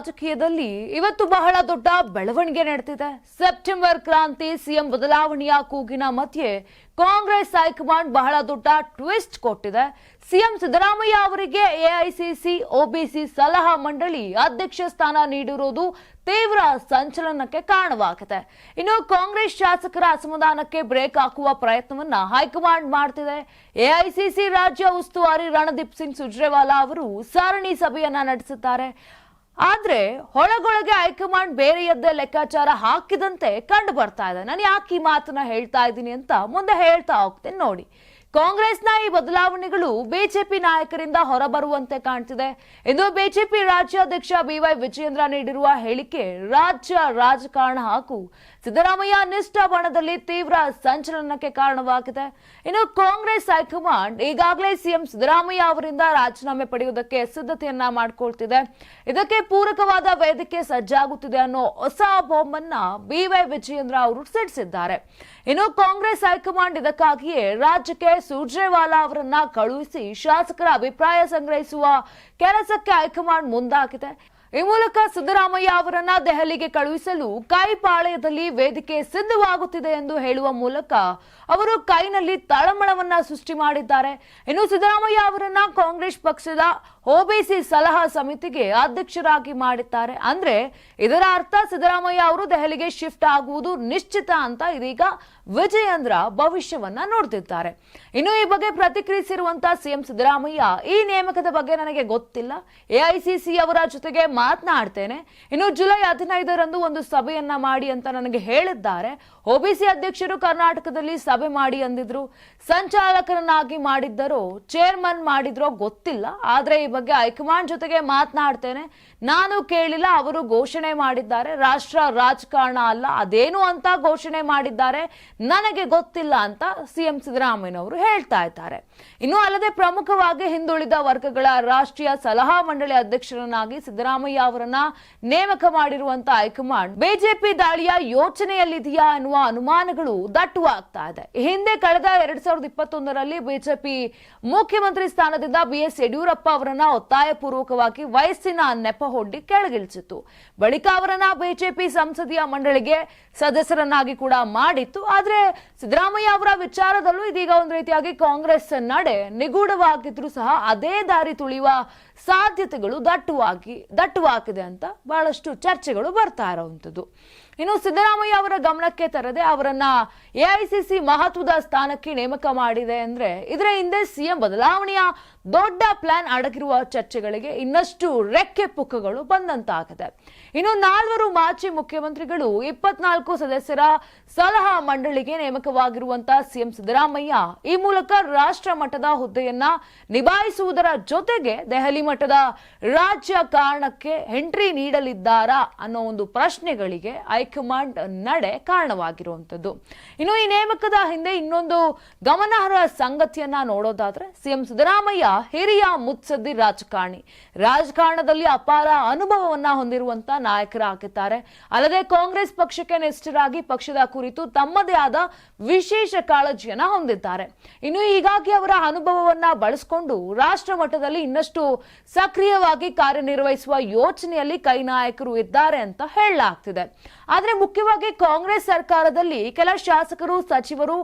ರಾಜಕೀಯದಲ್ಲಿ ಇವತ್ತು ಬಹಳ ದೊಡ್ಡ ಬೆಳವಣಿಗೆ ನಡೆದಿದೆ ಸೆಪ್ಟೆಂಬರ್ ಕ್ರಾಂತಿ ಸಿಎಂ ಬದಲಾವಣೆಯ ಕೂಗಿನ ಮಧ್ಯೆ ಕಾಂಗ್ರೆಸ್ ಹೈಕಮಾಂಡ್ ಬಹಳ ದೊಡ್ಡ ಟ್ವಿಸ್ಟ್ ಕೊಟ್ಟಿದೆ. ಸಿಎಂ ಸಿದ್ದರಾಮಯ್ಯ ಅವರಿಗೆ ಎಐಸಿಸಿ, ಒಬಿಸಿ ಸಲಹಾ ಮಂಡಳಿ ಅಧ್ಯಕ್ಷ ಸ್ಥಾನ ನೀಡಿರುವುದು ತೀವ್ರ ಸಂಚಲನಕ್ಕೆ ಕಾರಣವಾಗಿದೆ. ಇನ್ನು ಕಾಂಗ್ರೆಸ್ ಶಾಸಕರ ಅಸಮಾಧಾನಕ್ಕೆ ಬ್ರೇಕ್ ಹಾಕುವ ಪ್ರಯತ್ನವನ್ನ ಹೈಕಮಾಂಡ್ ಮಾಡ್ತಿದೆ. ಎಐಸಿಸಿ ರಾಜ್ಯ ಉಸ್ತುವಾರಿ ರಣದೀಪ್ ಸಿಂಗ್ ಸುರ್ಜೇವಾಲಾ ಅವರು ಸರಣಿ ಸಭೆಯನ್ನ ನಡೆಸಿದ್ದಾರೆ. ಆದ್ರೆ ಒಳಗೊಳಗೆ ಹೈಕಮಾಂಡ್ ಬೇರೆಯದ್ದೇ ಲೆಕ್ಕಾಚಾರ ಹಾಕಿದಂತೆ ಕಂಡು ಬರ್ತಾ ಇದೆ. ನಾನು ಯಾಕೆ ಈ ಮಾತನ್ನ ಹೇಳ್ತಾ ಇದ್ದೀನಿ ಅಂತ ಮುಂದೆ ಹೇಳ್ತಾ ಹೋಗ್ತೇನೆ ನೋಡಿ. ಕಾಂಗ್ರೆಸ್ನ ಈ ಬದಲಾವಣೆಗಳು ಬಿಜೆಪಿ ನಾಯಕರಿಂದ ಹೊರಬರುವಂತೆ ಕಾಣ್ತಿದೆ. ಎಂದು ಬಿಜೆಪಿ ರಾಜ್ಯಾಧ್ಯಕ್ಷ ಬಿವೈ ವಿಜಯೇಂದ್ರ ನೀಡಿರುವ ಹೇಳಿಕೆ ರಾಜ್ಯ ರಾಜಕಾರಣ ಹಾಗೂ ಸಿದ್ದರಾಮಯ್ಯ ನಿಷ್ಠಾ ಬಣದಲ್ಲಿ ತೀವ್ರ ಸಂಚಲನಕ್ಕೆ ಕಾರಣವಾಗಿದೆ. ಇನ್ನು ಕಾಂಗ್ರೆಸ್ ಹೈಕಮಾಂಡ್ ಈಗಾಗಲೇ ಸಿಎಂ ಸಿದ್ದರಾಮಯ್ಯ ಅವರಿಂದ ರಾಜೀನಾಮೆ ಪಡೆಯುವುದಕ್ಕೆ ಸಿದ್ಧತೆಯನ್ನ ಮಾಡಿಕೊಳ್ತಿದೆ. ಇದಕ್ಕೆ ಪೂರಕವಾದ ವೇದಿಕೆ ಸಜ್ಜಾಗುತ್ತಿದೆ ಅನ್ನೋ ಹೊಸ ಬಾಂಬನ್ನ ಬಿವೈ ವಿಜಯೇಂದ್ರ ಅವರು ಸಿಡಿಸಿದ್ದಾರೆ. ಇನ್ನು ಕಾಂಗ್ರೆಸ್ ಹೈಕಮಾಂಡ್ ಇದಕ್ಕಾಗಿಯೇ ರಾಜ್ಯಕ್ಕೆ ಸುರ್ಜೇವಾಲಾ ಅವರನ್ನ ಕಳುಹಿಸಿ ಶಾಸಕರ ಅಭಿಪ್ರಾಯ ಸಂಗ್ರಹಿಸುವ ಕೆಲಸಕ್ಕೆ ಹೈಕಮಾಂಡ್ ಮುಂದಾಗಿದೆ. ಈ ಮೂಲಕ ಸಿದ್ದರಾಮಯ್ಯ ಅವರನ್ನ ದೆಹಲಿಗೆ ಕಳುಹಿಸಲು ಕೈಪಾಳ್ಯದಲ್ಲಿ ವೇದಿಕೆ ಸಿದ್ಧವಾಗುತ್ತಿದೆ ಎಂದು ಹೇಳುವ ಮೂಲಕ ಅವರು ಕೈನಲ್ಲಿ ತಳಮಳವನ್ನ ಸೃಷ್ಟಿ ಮಾಡಿದ್ದಾರೆ. ಇನ್ನು ಸಿದ್ದರಾಮಯ್ಯ ಅವರನ್ನ ಕಾಂಗ್ರೆಸ್ ಪಕ್ಷದ ಒಬಿಸಿ ಸಲಹಾ ಸಮಿತಿಗೆ ಅಧ್ಯಕ್ಷರಾಗಿ ಮಾಡಿದ್ದಾರೆ. ಅಂದ್ರೆ ಇದರ ಅರ್ಥ ಸಿದ್ದರಾಮಯ್ಯ ಅವರು ದೆಹಲಿಗೆ ಶಿಫ್ಟ್ ಆಗುವುದು ನಿಶ್ಚಿತ ಅಂತ ಇದೀಗ ವಿಜಯೇಂದ್ರ ಭವಿಷ್ಯವನ್ನ ನೋಡ್ತಿದ್ದಾರೆ ಇನ್ನು ಈ ಬಗ್ಗೆ ಪ್ರತಿಕ್ರಿಯಿಸಿರುವಂತಹ ಸಿಎಂ ಸಿದ್ದರಾಮಯ್ಯ, ಈ ನೇಮಕದ ಬಗ್ಗೆ ನನಗೆ ಗೊತ್ತಿಲ್ಲ. ಎಐಸಿಸಿ ಅವರ ಜೊತೆಗೆ ಮಾತನಾಡ್ತೇನೆ. ಇನ್ನು ಜುಲೈ ಹದಿನೈದರಂದು ಒಂದು ಸಭೆಯನ್ನ ಮಾಡಿ ಅಂತ ನನಗೆ ಹೇಳಿದ್ದಾರೆ. ಒಬಿಸಿ ಅಧ್ಯಕ್ಷರು ಕರ್ನಾಟಕದಲ್ಲಿ ಸಭೆ ಮಾಡಿ ಅಂದಿದ್ರು. ಸಂಚಾಲಕರನ್ನಾಗಿ ಮಾಡಿದ್ದರೋ, ಚೇರ್ಮನ್ ಮಾಡಿದ್ರೋ ಗೊತ್ತಿಲ್ಲ. ಆದ್ರೆ ಈ ಬಗ್ಗೆ ಹೈಕಮಾಂಡ್ ಜೊತೆಗೆ ಮಾತನಾಡ್ತೇನೆ. ನಾನು ಕೇಳಿಲ್ಲ, ಅವರು ಘೋಷಣೆ ಮಾಡಿದ್ದಾರೆ. ರಾಷ್ಟ್ರ ರಾಜಕಾರಣ ಅಲ್ಲ, ಅದೇನು ಅಂತ ಘೋಷಣೆ ಮಾಡಿದ್ದಾರೆ. ನನಗೆ ಗೊತ್ತಿಲ್ಲ ಅಂತ ಸಿಎಂ ಸಿದ್ದರಾಮಯ್ಯನವರು ಹೇಳ್ತಾ ಇದ್ದಾರೆ. ಇನ್ನು ಅಲ್ಲದೆ ಪ್ರಮುಖವಾಗಿ ಹಿಂದುಳಿದ ವರ್ಗಗಳ ರಾಷ್ಟ್ರೀಯ ಸಲಹಾ ಮಂಡಳಿ ಅಧ್ಯಕ್ಷರನ್ನಾಗಿ ಸಿದ್ದರಾಮಯ್ಯ ಅವರನ್ನ ನೇಮಕ ಮಾಡಿರುವಂತ ಹೈಕಮಾಂಡ್ ಬಿಜೆಪಿ ದಾಳಿಯ ಯೋಚನೆಯಲ್ಲಿದೆಯಾ ಎನ್ನುವ ಅನುಮಾನಗಳು ದಟ್ಟುವಾಗ್ತಾ ಇದೆ. ಹಿಂದೆ ಕಳೆದ ಎರಡ್ ಸಾವಿರದ ಇಪ್ಪತ್ತೊಂದರಲ್ಲಿ ಬಿಜೆಪಿ ಮುಖ್ಯಮಂತ್ರಿ ಸ್ಥಾನದಿಂದ ಬಿಎಸ್ ಯಡಿಯೂರಪ್ಪ ಅವರನ್ನ ಒತ್ತಾಯಪೂರ್ವಕವಾಗಿ ವಯಸ್ಸಿನ ನೆಪ ಹೊಡ್ಡಿ ಕೆಳಗಿಳಿಸಿತ್ತು. ಬಳಿಕ ಅವರನ್ನ ಬಿಜೆಪಿ ಸಂಸದೀಯ ಮಂಡಳಿಗೆ ಸದಸ್ಯರನ್ನಾಗಿ ಕೂಡ ಮಾಡಿತ್ತು. ಆದ್ರೆ ಸಿದ್ದರಾಮಯ್ಯ ಅವರ ವಿಚಾರದಲ್ಲೂ ಇದೀಗ ಒಂದು ರೀತಿಯಾಗಿ ಕಾಂಗ್ರೆಸ್ ನಡೆ ನಿಗೂಢವಾಗಿದ್ರು ಸಹ ಅದೇ ದಾರಿ ತುಳಿಯುವ ಸಾಧ್ಯತೆಗಳು ದಟ್ಟುವಾಗಿ ದಟ್ಟುವಾಗಿದೆ ಅಂತ ಬಹಳಷ್ಟು ಚರ್ಚೆಗಳು ಬರ್ತಾ ಇರುವಂತದ್ದು ಇನ್ನು ಸಿದ್ದರಾಮಯ್ಯ ಅವರ ಗಮನಕ್ಕೆ ತರದೆ ಅವರನ್ನ ಎಐಸಿಸಿ ಮಹತ್ವದ ಸ್ಥಾನಕ್ಕೆ ನೇಮಕ ಮಾಡಿದೆ ಅಂದ್ರೆ ಇದರ ಹಿಂದೆ ಸಿಎಂ ಬದಲಾವಣೆಯ ದೊಡ್ಡ ಪ್ಲಾನ್ ಅಡಗಿರುವ ಚರ್ಚೆಗಳಿಗೆ ಇನ್ನಷ್ಟು ರೆಕ್ಕೆ ಪುಕ್ಕಗಳು ಬಂದಂತಾಗಿದೆ. ಇನ್ನು ನಾಲ್ವರು ಮಾಜಿ ಮುಖ್ಯಮಂತ್ರಿಗಳು, ಇಪ್ಪತ್ನಾಲ್ಕು ಸದಸ್ಯರ ಸಲಹಾ ಮಂಡಳಿಗೆ ನೇಮಕವಾಗಿರುವಂತಹ ಸಿಎಂ ಸಿದ್ದರಾಮಯ್ಯ ಈ ಮೂಲಕ ರಾಷ್ಟ್ರ ಮಟ್ಟದ ಹುದ್ದೆಯನ್ನ ನಿಭಾಯಿಸುವುದರ ಜೊತೆಗೆ ದೆಹಲಿ ಮಟ್ಟದ ರಾಜ್ಯ ಕಾರಣಕ್ಕೆ ಎಂಟ್ರಿ ನೀಡಲಿದ್ದಾರಾ ಅನ್ನೋ ಒಂದು ಪ್ರಶ್ನೆಗಳಿಗೆ ಹೈಕಮಾಂಡ್ ನಡೆ ಕಾರಣವಾಗಿರುವಂಥದ್ದು. ಇನ್ನು ಈ ನೇಮಕದ ಹಿಂದೆ ಇನ್ನೊಂದು ಗಮನಾರ್ಹ ಸಂಗತಿಯನ್ನ ನೋಡೋದಾದ್ರೆ ಸಿಎಂ ಸಿದ್ದರಾಮಯ್ಯ ಹಿರಿಯ ಮುತ್ಸದ್ದಿ ರಾಜಕಾರಣಿ. ರಾಜಕಾರಣದಲ್ಲಿ ಅಪಾರ ಅನುಭವವನ್ನ ಹೊಂದಿರುವಂತ ನಾಯಕರಾಗಿದ್ದಾರೆ. ಅಲ್ಲದೆ ಕಾಂಗ್ರೆಸ್ ಪಕ್ಷಕ್ಕೆ ನಿಷ್ಠರಾಗಿ ಪಕ್ಷದ ಕುರಿತು ತಮ್ಮದೇ ಆದ ವಿಶೇಷ ಕಾಳಜಿಯನ್ನ ಹೊಂದಿದ್ದಾರೆ. ಇನ್ನು ಹೀಗಾಗಿ ಅವರ ಅನುಭವವನ್ನ ಬಳಸಿಕೊಂಡು ರಾಷ್ಟ್ರ ಮಟ್ಟದಲ್ಲಿ ಇನ್ನಷ್ಟು ಸಕ್ರಿಯವಾಗಿ ಕಾರ್ಯನಿರ್ವಹಿಸುವ ಯೋಚನೆಯಲ್ಲಿ ಕೈ ನಾಯಕರು ಇದ್ದಾರೆ ಅಂತ ಹೇಳಲಾಗ್ತಿದೆ. ಆದ್ರೆ ಮುಖ್ಯವಾಗಿ ಕಾಂಗ್ರೆಸ್ ಸರ್ಕಾರದಲ್ಲಿ ಕೆಲ ಶಾಸಕರು, ಸಚಿವರು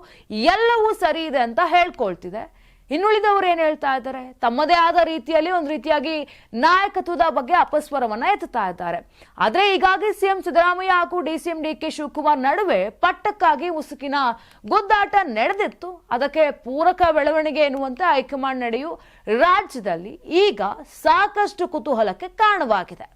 ಎಲ್ಲವೂ ಸರಿ ಇದೆ ಅಂತ ಹೇಳ್ಕೊಳ್ತಿದೆ. ಇನ್ನುಳಿದವರು ಏನ್ ಹೇಳ್ತಾ ಇದ್ದಾರೆ? ತಮ್ಮದೇ ಆದ ರೀತಿಯಲ್ಲಿ ಒಂದು ರೀತಿಯಾಗಿ ನಾಯಕತ್ವದ ಬಗ್ಗೆ ಅಪಸ್ವರವನ್ನ ಎತ್ತುತ್ತಾ ಇದ್ದಾರೆ. ಆದ್ರೆ ಈಗಾಗಿ ಸಿಎಂ ಸಿದ್ದರಾಮಯ್ಯ ಹಾಗೂ ಡಿಸಿಎಂ ಡಿ ಕೆ ಶಿವಕುಮಾರ್ ನಡುವೆ ಪಟ್ಟಕ್ಕಾಗಿ ಉಸುಕಿನ ಗುದ್ದಾಟ ನಡೆದಿತ್ತು. ಅದಕ್ಕೆ ಪೂರಕ ಬೆಳವಣಿಗೆ ಎನ್ನುವಂತೆ ಹೈಕಮಾಂಡ್ ನಡೆಯು ರಾಜ್ಯದಲ್ಲಿ ಈಗ ಸಾಕಷ್ಟು ಕುತೂಹಲಕ್ಕೆ ಕಾರಣವಾಗಿದೆ.